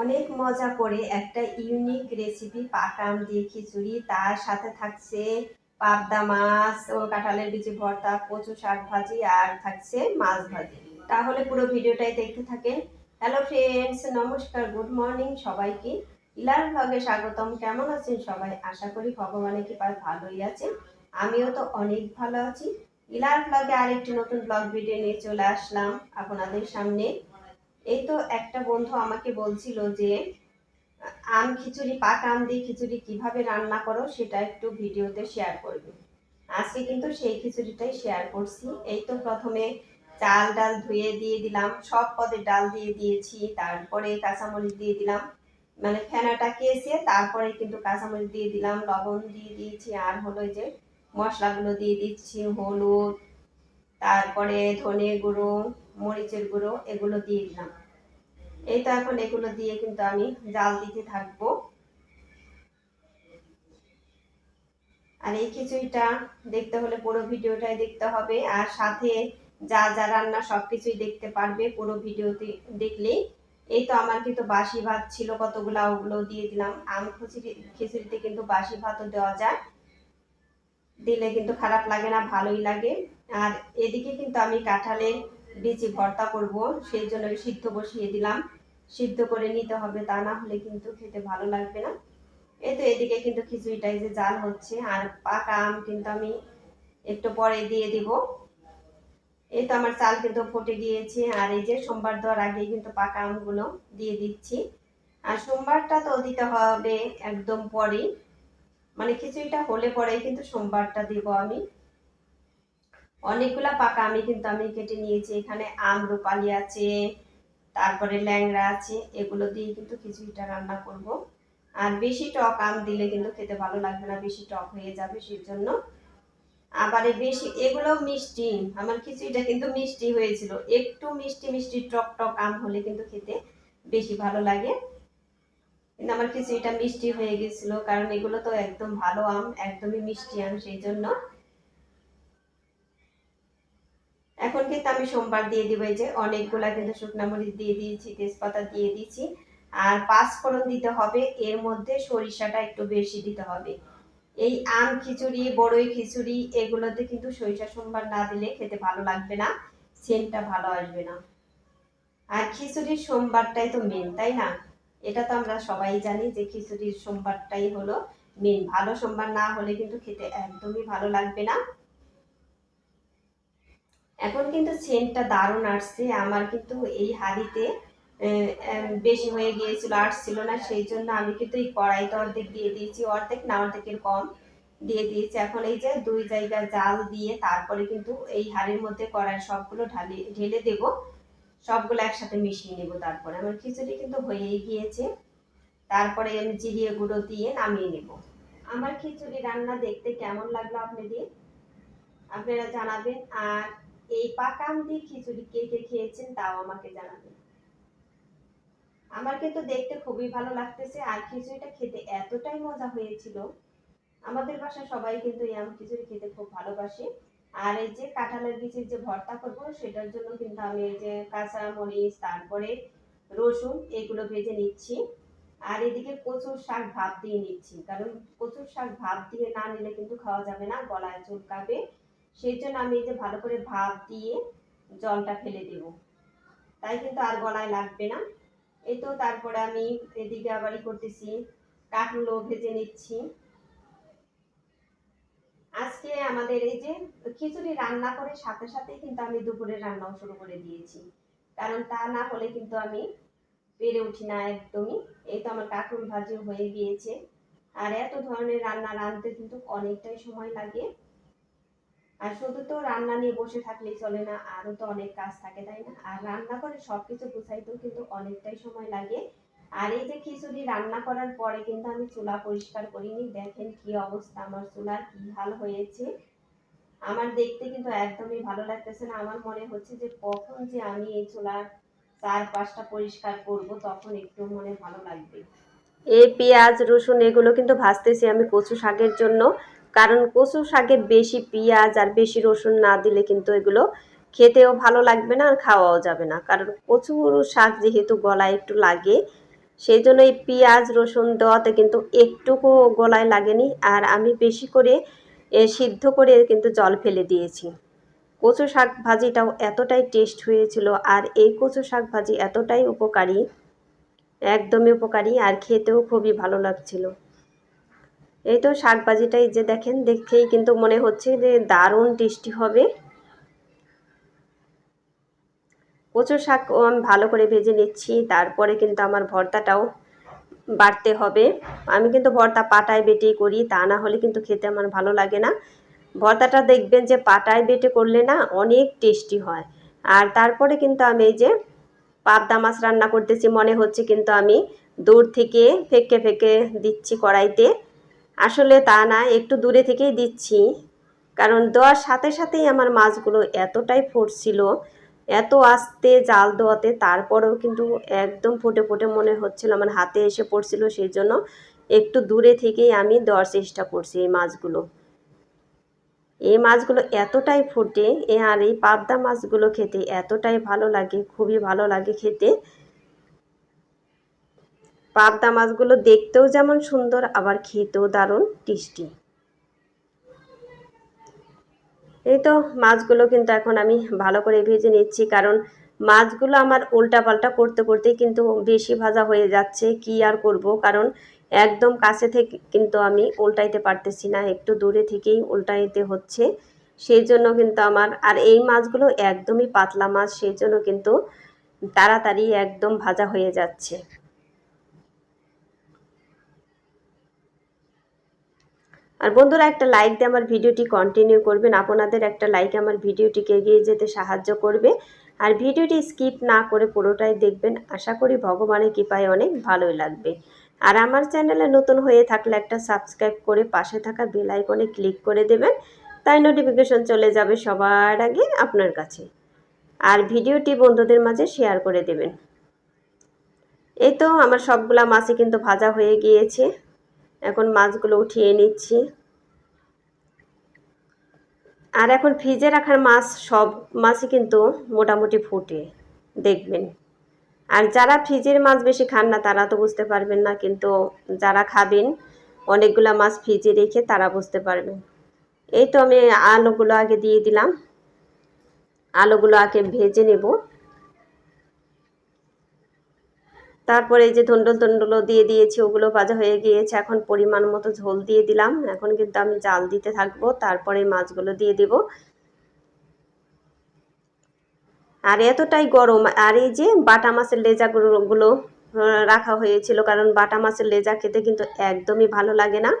অনেক মজা করে একটা ইউনিক রেসিপি পাকাম দিয়ে খিচুড়ি। তার সাথে থাকছে পাবদা মাছ, ও কাঁঠালের বিচি ভর্তা, কচু শাক ভাজি, আর থাকছে মাছ ভাজি। তাহলে পুরো ভিডিওটাই দেখতে থাকেন। হ্যালো ফ্রেন্ডস নমস্কার গুড মর্নিং সবাইকে। ইলার ব্লগে স্বাগতম। কেমন আছেন সবাই? আশা করি ভগবানের কৃপায় ভালোই আছেন। আমিও তো অনেক ভালো আছি। ইলার ব্লগে আরেকটি নতুন ব্লগ ভিডিও নিয়ে চলে আসলাম আপনাদের সামনে। এই তো একটা বন্ধু আমাকে বলছিল যে, আম খিচুড়ি পাক আম দিয়ে খিচুড়ি কীভাবে রান্না করো সেটা একটু ভিডিওতে শেয়ার করবে। আজকে কিন্তু সেই খিচুড়িটাই শেয়ার করছি। এই তো প্রথমে চাল, ডাল ধুয়ে দিয়ে দিলাম। সব পদের ডাল দিয়ে দিয়েছি, তারপরে কাঁচামরিচ দিয়ে দিলাম। মানে ফেনাটা কেসে তারপরে কিন্তু কাঁচামরিচ দিয়ে দিলাম, লবণ দিয়ে দিয়েছি, আর হলো যে মশলাগুলো দিয়ে দিচ্ছি, হলুদ তারপরে ধনে গুঁড়ো, মরিচের গুঁড়ো এগুলো দিয়ে দিলাম। এই তো এখন এগুলো দিয়ে কিন্তু আমি জাল দিতে থাকব। আর এই খিচুড়িটা দেখতে হলে পুরো ভিডিওটাই দেখতে হবে, আর সাথে যা যা রান্না সব কিছুই দেখতে পারবে পুরো ভিডিওতে দেখলেই এই তো আমার কিন্তু বাসি ভাত ছিল কতগুলো ওগুলো দিয়ে দিলাম। আম খিচুড়ি, খিচুড়িতে কিন্তু বাসি ভাতও দেওয়া যায়। দিলে কিন্তু খারাপ লাগে না, ভালোই লাগে। আর এদিকে কিন্তু আমি কাঁঠালের বিচি ভর্তা করব, সেই জন্য সিদ্ধ বসিয়ে দিলাম। সিদ্ধ করে নিতে হবে, তা না হলে কিন্তু খেতে ভালো লাগবে না। এই তো এদিকে কিন্তু খিচুড়িটাই যে জাল হচ্ছে, আর পাকা আম কিন্তু আমি একটু পরে দিয়ে দিব। এই তো আমার চাল কিন্তু ফুটে গিয়েছে, আর এই যে সোমবার দেওয়ার আগে কিন্তু পাকা আমগুলো দিয়ে দিচ্ছি। আর সোমবারটা তো দিতে হবে একদম পরে মানে খিচুড়িটা হলে পরেই কিন্তু সোমবারটা দিব আমি। অনেকগুলা পাকা আমি কিন্তু আমি কেটে নিয়েছি। এখানে আম, রূপালি আছে, তারপরে ল্যাংড়া আছে, এগুলো দিয়ে কিন্তু খিচুড়িটা রান্না করব। আর বেশি টক আম দিলে কিন্তু খেতে ভালো লাগবে না, বেশি টক হয়ে যাবে সেই জন্য আবার বেশি, এগুলো মিষ্টি, আমার খিচুড়িটা কিন্তু মিষ্টি হয়েছিল। একটু মিষ্টি মিষ্টি টক টক আম হলে কিন্তু খেতে বেশি ভালো লাগে। আমার খিচুড়িটা মিষ্টি হয়ে গেছিল, কারণ এগুলো তো একদম ভালো আম, একদমই মিষ্টি আম, সেই জন্য। এখন কিন্তু আমি সোমবার দিয়ে দিব এই যে, অনেকগুলা কিন্তু শুকনা মরিচ দিয়ে দিয়েছি, তেজপাতা দিয়ে দিয়েছি। আর পাঁচ ফোড়ন দিতে হবে, এর মধ্যে সরিষাটা একটু বেশি দিতে হবে। এই আম খিচুড়ি, বড়ই খিচুড়ি, এগুলোতে কিন্তু সরিষা সোমবার না দিলে খেতে ভালো লাগবে না, সেন্টটা ভালো আসবে না। আর খিচুড়ির সোমবারটাই তো মেন তাই না? এটা তো আমরা সবাই জানি যে খিচুড়ির সোমবারটাই হলো মেন ভালো সোমবার না হলে কিন্তু খেতে একদমই ভালো লাগবে না। এখন কিন্তু সেন্টটা দারুণ আসছে। আমার কিন্তু এই হাঁড়িতে বেশি হয়ে গিয়েছিল, আসছিল না। সেই জন্য আমি কিন্তু এই কড়াইতে অর্ধেক দিয়ে দিয়েছি। অর্ধেক না, অর্ধেকের কম দিয়ে দিয়েছি। এখন এই যে দুই জায়গা জাল দিয়ে তারপরে কিন্তু এই হাড়ির মধ্যে কড়াই সবগুলো ঢালি ঢেলে দেব। সবগুলো একসাথে মিশিয়ে নেব তারপরে। আমার খিচুড়ি কিন্তু হয়েই গিয়েছে। তারপরে আমি জিরিয়ে গুঁড়ো দিয়ে নামিয়ে নেব। আমার খিচুড়ি রান্না দেখতে কেমন লাগল আপনাদের? আপনারা জানাবেন। আর এই পাকাম দিয়ে খিচুড়ি কে কে খেয়েছেন তাও আমাকে জানাবেন। আমার কিন্তু দেখতে খুবই ভালো লাগতেছে। আর খিচুড়িটা খেতে এতটাই মজা হয়েছিল। আমাদের বাসায় সবাই কিন্তু এই আম খিচুড়ি খেতে খুব ভালোবাসে। আর এই যে কাঁঠালের বীজের যে ভর্তা করব, সেটার জন্য কিন্তু আমি এই যে কাঁচা মরিচ, তারপরে রসুন, এগুলো ভেজে নিচ্ছি। আর এদিকে কচুর শাক ভাপ দিয়ে নিচ্ছি, কারণ কচুর শাক ভাপ দিয়ে না নিলে কিন্তু খাওয়া যাবে না, গলায় চুলকাবে। সেই জন্য আমি এই যে ভালো করে ভাপ দিয়ে জলটা ফেলে দেব। তাই কিন্তু আর গলায় লাগবে না। এই তো তারপরে আমি এদিকে আবারই করতেছি কাঠুলো ভেজে নিচ্ছি। আজকে আমাদের এই যে খিচুড়ি রান্না করে সাথে সাথে কিন্তু আমি দুপুরে রান্নাও শুরু করে দিয়েছি। কারণ তা না হলে কিন্তু আমি পেরে উঠি না একদমই। এই তো আমার কাঠুল ভাজি হয়ে গিয়েছে। আর এত ধরনের রান্না রাঁধতে কিন্তু অনেকটাই সময় লাগে। আর শুধু তো রান্না নিয়ে বসে থাকলেই চলে না, আরও তো অনেক কাজ থাকে, তাই না? আর রান্না করে সব কিছু গুছাইতেও কিন্তু অনেকটাই সময় লাগে। আর এই যে খিচুড়ি রান্না করার পরে কিন্তু আমি চুলা পরিষ্কার করিনি। দেখেন কি অবস্থা, আমার চুলার কি হাল হয়েছে। আমার দেখতে কিন্তু একদমই ভালো লাগতেছে না। আমার মনে হচ্ছে যে কখন যে আমি এই চুলার চার পাঁচটা পরিষ্কার করব, তখন একটু মনে ভালো লাগবে। এই পেঁয়াজ, রসুন, এগুলো কিন্তু ভাজতেছি আমি কচু শাকের জন্য। কারণ কচু শাকে বেশি পেঁয়াজ আর বেশি রসুন না দিলে কিন্তু এগুলো খেতেও ভালো লাগবে না আর খাওয়াও যাবে না। কারণ কচুর শাক যেহেতু গলায় একটু লাগে সেই জন্য এই পেঁয়াজ, রসুন দেওয়াতে কিন্তু একটুকু গলায় লাগেনি। আর আমি বেশি করে সিদ্ধ করে কিন্তু জল ফেলে দিয়েছি। কচু শাক ভাজিটাও এতটাই টেস্ট হয়েছিল। আর এই কচু শাক ভাজি এতটাই উপকারী, একদমই উপকারী আর খেতেও খুবই ভালো লাগছিল। এই তো শাক ভাজিটাই যে দেখেন, দেখেই কিন্তু মনে হচ্ছে যে দারুণ টেস্টি হবে। কচু শাক আমি ভালো করে ভেজে নিচ্ছি। তারপরে কিন্তু আমার ভর্তাটাও বাড়তে হবে। আমি কিন্তু ভর্তা পাটায় বেটেই করি, তা না হলে কিন্তু খেতে আমার ভালো লাগে না। ভর্তাটা দেখবেন যে পাটায় বেটে করলে না অনেক টেস্টি হয়। আর তারপরে কিন্তু আমি এই যে পাবদা মাছ রান্না করতেছি, মনে হচ্ছে কিন্তু আমি দূর থেকে ফেঁকে ফেঁকে দিচ্ছি কড়াইতে। আসলে তা না, একটু দূরে থেকেই দিচ্ছি। কারণ দেওয়ার সাথে সাথেই আমার মাছগুলো এতটাই ফুটছিল এত আস্তে জাল দেওয়াতে তারপরেও কিন্তু একদম ফুটে ফুটে মনে হচ্ছিল, আমার হাতে এসে পড়ছিল। সেই জন্য একটু দূরে থেকেই আমি দেওয়ার চেষ্টা করছি এই মাছগুলো। এই মাছগুলো এতটাই ফুটে, এ আর এই পাবদা মাছগুলো খেতে এতটাই ভালো লাগে, খুবই ভালো লাগে খেতে। পাবদা মাছগুলো দেখতেও যেমন সুন্দর, আবার খেতেও দারুণ টেস্টি। এই তো মাছগুলো কিন্তু এখন আমি ভালো করে ভেজে নিচ্ছি, কারণ মাছগুলো আমার উল্টাপাল্টা করতে করতে কিন্তু বেশি ভাজা হয়ে যাচ্ছে, কি আর করব? কারণ একদম কাছে থেকে কিন্তু আমি উল্টাইতে পারতেছি না, একটু দূরে থেকেই উল্টাইতে হচ্ছে। সেই জন্য কিন্তু আমার, আর এই মাছগুলো একদমই পাতলা মাছ, সেই জন্য কিন্তু তাড়াতাড়ি একদম ভাজা হয়ে যাচ্ছে। আর বন্ধুরা, একটা লাইক দিয়ে আমার ভিডিওটি কন্টিনিউ করবেন। আপনাদের একটা লাইক আমার ভিডিওটিকে এগিয়ে যেতে সাহায্য করবে। আর ভিডিওটি স্কিপ না করে পুরোটাই দেখবেন। আশা করি ভগবানের কৃপায় অনেক ভালোই লাগবে। আর আমার চ্যানেলে নতুন হয়ে থাকলে একটা সাবস্ক্রাইব করে পাশে থাকা বেল আইকনে ক্লিক করে দেবেন। তাই নোটিফিকেশন চলে যাবে সবার আগে আপনার কাছে। আর ভিডিওটি বন্ধুদের মাঝে শেয়ার করে দেবেন। এই তো, আমার সবগুলা মাছই কিন্তু ভাজা হয়ে গিয়েছে। এখন মাছগুলো উঠিয়ে নিচ্ছি। আর এখন ফ্রিজে রাখার মাছ সব মাছই কিন্তু মোটামুটি ফুটে, দেখবেন। আর যারা ফ্রিজের মাছ বেশি খান না, তারা তো বুঝতে পারবেন না, কিন্তু যারা খাবেন, অনেকগুলো মাছ ফ্রিজে রেখে তারা বুঝতে পারবেন। এই তো আমি আলুগুলো আগে দিয়ে দিলাম। আলুগুলো আগে ভেজে নেব। তারপরে এই যে ধন্ডল ধন্ডলও দিয়ে দিয়েছি, ওগুলো ভাজা হয়ে গিয়েছে। এখন পরিমাণ মতো ঝোল দিয়ে দিলাম। এখন কিন্তু আমি জাল দিতে থাকব, তারপরে মাছগুলো দিয়ে দেব। আর এতটাই গরম, আর এই যে বাটা মাছের লেজাগুলো রাখা হয়েছিল, কারণ বাটা মাছের লেজা খেতে কিন্তু একদমই ভালো লাগে না।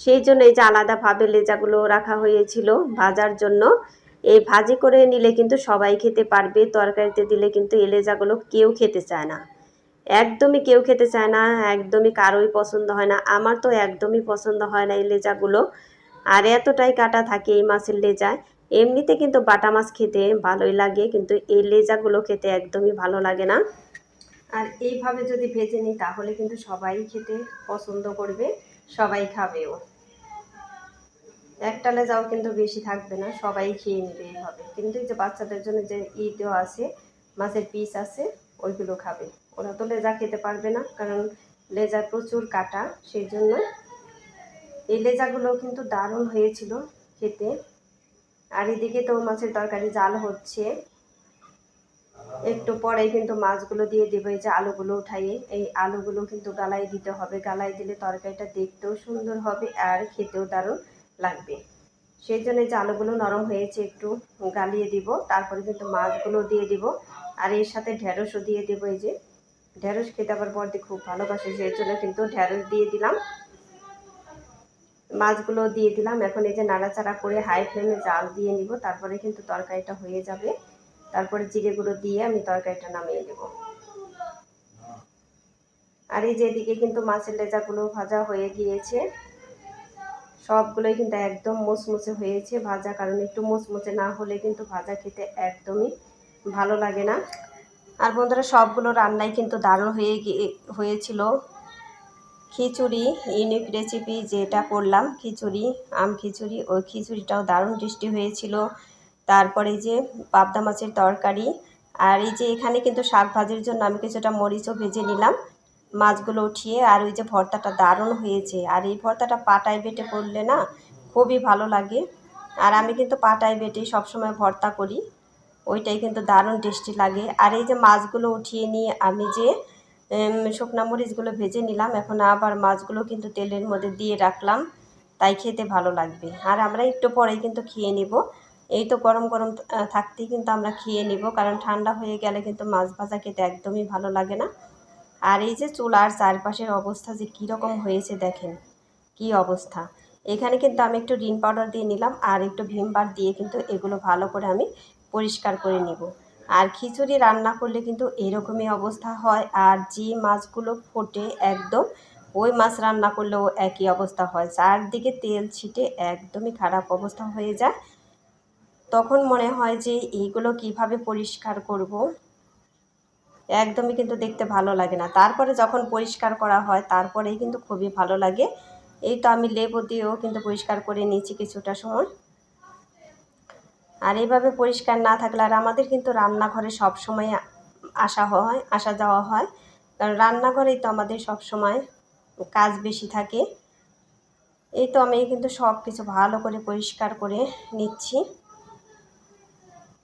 সেই জন্য এই যে আলাদাভাবে লেজাগুলো রাখা হয়েছিল ভাজার জন্য। এই ভাজি করে নিলে কিন্তু সবাই খেতে পারবে, তরকারিতে দিলে কিন্তু এই লেজাগুলো কেউ খেতে চায় না। একদমই কেউ খেতে চায় না, একদমই কারোই পছন্দ হয় না। আমার তো একদমই পছন্দ হয় না এই লেজাগুলো। আর এতটাই কাটা থাকে এই মাছের লেজায়। এমনিতে কিন্তু বাটা মাছ খেতে ভালোই লাগে, কিন্তু এই লেজাগুলো খেতে একদমই ভালো লাগে না। আর এইভাবে যদি ভেজে নিই, তাহলে কিন্তু সবাই খেতে পছন্দ করবে, সবাই খাবেও। একটা লেজাও কিন্তু বেশি থাকবে না, সবাই খেয়ে নেবে এইভাবে। কিন্তু এই যে বাচ্চাদের জন্য যে ই দেওয়া আছে, মাছের পিস আছে, ওইগুলো খাবে। ওরা তো লেজা খেতে পারবে না, কারণ লেজা প্রচুর কাটা, সেই জন্য এই লেজাগুলো কিন্তু দারুণ হয়েছিল খেতে। আর এদিকে তো মাছের তরকারি জাল হচ্ছে। একটু পরে কিন্তু মাছগুলো দিয়ে দেবো, এই যে আলুগুলো উঠাইয়ে। এই আলুগুলো কিন্তু গালাই দিতে হবে গালাই দিলে তরকারিটা দেখতেও সুন্দর হবে আর খেতেও দারুণ লাগবে। সেই জন্য যে আলুগুলো নরম হয়েছে, একটু গালিয়ে দিব, তারপরে কিন্তু মাছগুলো দিয়ে দিব। আর এর সাথে ঢেঁড়সও দিয়ে দেবো, এই যে ঢেঁড়স খেতে আবার বর্দি খুব ভালোবাসে, সেই জন্য কিন্তু ঢেঁড়স দিয়ে দিলাম। মাছগুলো দিয়ে দিলাম। এখন এই যে নাড়াচাড়া করে হাই ফ্লেমে জাল দিয়ে নিব, তারপরে কিন্তু তরকারিটা হয়ে যাবে। তারপরে জিরে গুঁড়ো দিয়ে আমি তরকারিটা নামিয়ে দেব আর এই যে এদিকে কিন্তু মাছের লেজাগুলো ভাজা হয়ে গিয়েছে। সবগুলোই কিন্তু একদম মুচমুচে হয়েছে। ভাজা কারণ একটু মুচমুচে না হলে কিন্তু ভাজা খেতে একদমই ভালো লাগে না। আর বন্ধুরা, সবগুলো রান্নাই কিন্তু দারুণ হয়ে গিয়ে হয়েছিল। খিচুড়ি, ইউনিক রেসিপি যেটা করলাম, খিচুড়ি, আম খিচুড়ি, ওই খিচুড়িটাও দারুণ টেস্টি হয়েছিল। তারপরে যে পাবদা মাছের তরকারি, আর এই যে এখানে কিন্তু শাক ভাজির জন্য আমি কিছুটা মরিচও ভেজে নিলাম। মাছগুলো উঠিয়ে, আর ওই যে ভর্তাটা দারুণ হয়েছে। আর এই ভর্তাটা পাটায় বেটে করলে না, খুবই ভালো লাগে। আর আমি কিন্তু পাটায় বেটে সবসময় ভর্তা করি। ওইটাই কিন্তু দারুণ টেস্টি লাগে। আর এই যে মাছগুলো উঠিয়ে নিয়ে আমি যে শুকনা মরিচগুলো ভেজে নিলাম, এখন আবার মাছগুলো কিন্তু তেলের মধ্যে দিয়ে রাখলাম, তাই খেতে ভালো লাগবে। আর আমরা একটু পরেই কিন্তু খেয়ে নিব। এই তো গরম গরম থাকতেই কিন্তু আমরা খেয়ে নিব, কারণ ঠান্ডা হয়ে গেলে কিন্তু মাছ ভাজা খেতে একদমই ভালো লাগে না। আর এই যে চুলার চারপাশের অবস্থা যে কীরকম হয়েছে দেখেন, কি অবস্থা। এখানে কিন্তু আমি একটু রিন পাউডার দিয়ে নিলাম, আর একটু ভিম বার দিয়ে কিন্তু এগুলো ভালো করে আমি পরিষ্কার করে নিব। আর খিচুড়ি রান্না করলে কিন্তু এরকমই অবস্থা হয়। আর যে মাছগুলো ফোটে একদম, ওই মাছ রান্না করলেও একই অবস্থা হয়। চারদিকে তেল ছিটে একদমই খারাপ অবস্থা হয়ে যায়। তখন মনে হয় যে এইগুলো কীভাবে পরিষ্কার করব? একদমই কিন্তু দেখতে ভালো লাগে না। তারপরে যখন পরিষ্কার করা হয়, তারপরেই কিন্তু খুবই ভালো লাগে। এই তো আমি লেবু দিয়েও কিন্তু পরিষ্কার করে নিয়েছি কিছুটা সময়। আর এইভাবে পরিষ্কার না থাকলে আর আমাদের কিন্তু রান্নাঘরে সব সময় আসা হয়, আসা যাওয়া হয়। কারণ রান্নাঘরেই তো আমাদের সব সময় কাজ বেশি থাকে। এই তো আমি কিন্তু সব কিছু ভালো করে পরিষ্কার করে নিচ্ছি।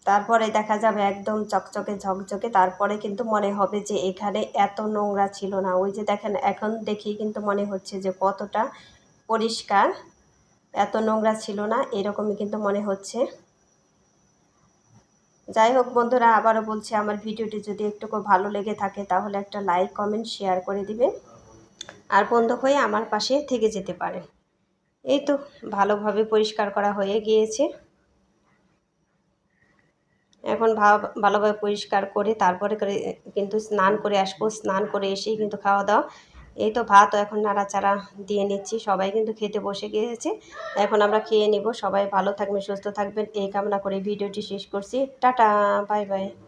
তারপরে দেখা যাবে একদম চকচকে ঝকঝকে, তারপরে কিন্তু মনে হবে যে এখানে এত নোংরা ছিল না। ওই যে দেখেন, এখন দেখি কিন্তু মনে হচ্ছে যে কতটা পরিষ্কার। এত নোংরা ছিল না, এরকমই কিন্তু মনে হচ্ছে। যাই হোক বন্ধুরা, আবারও বলছি, আমার ভিডিওটি যদি একটুকু ভালো লেগে থাকে, তাহলে একটা লাইক কমেন্ট শেয়ার করে দিবেন আর বন্ধু হয়ে আমার পাশে থেকে যেতে পারে। এই তো, ভালোভাবে পরিষ্কার করা হয়ে গিয়েছে। এখন ভালোভাবে পরিষ্কার করে, তারপরে করে, কিন্তু স্নান করে আসব। স্নান করে এসেই কিন্তু খাওয়া দাওয়া। এই তো ভাত এখন নাড়াচাড়া দিয়ে নিচ্ছি। সবাই কিন্তু খেতে বসে গিয়েছে। এখন আমরা খেয়ে নিব। সবাই ভালো থাকবেন, সুস্থ থাকবেন। এই কামনা করে ভিডিওটি শেষ করছি। Tata, bye bye.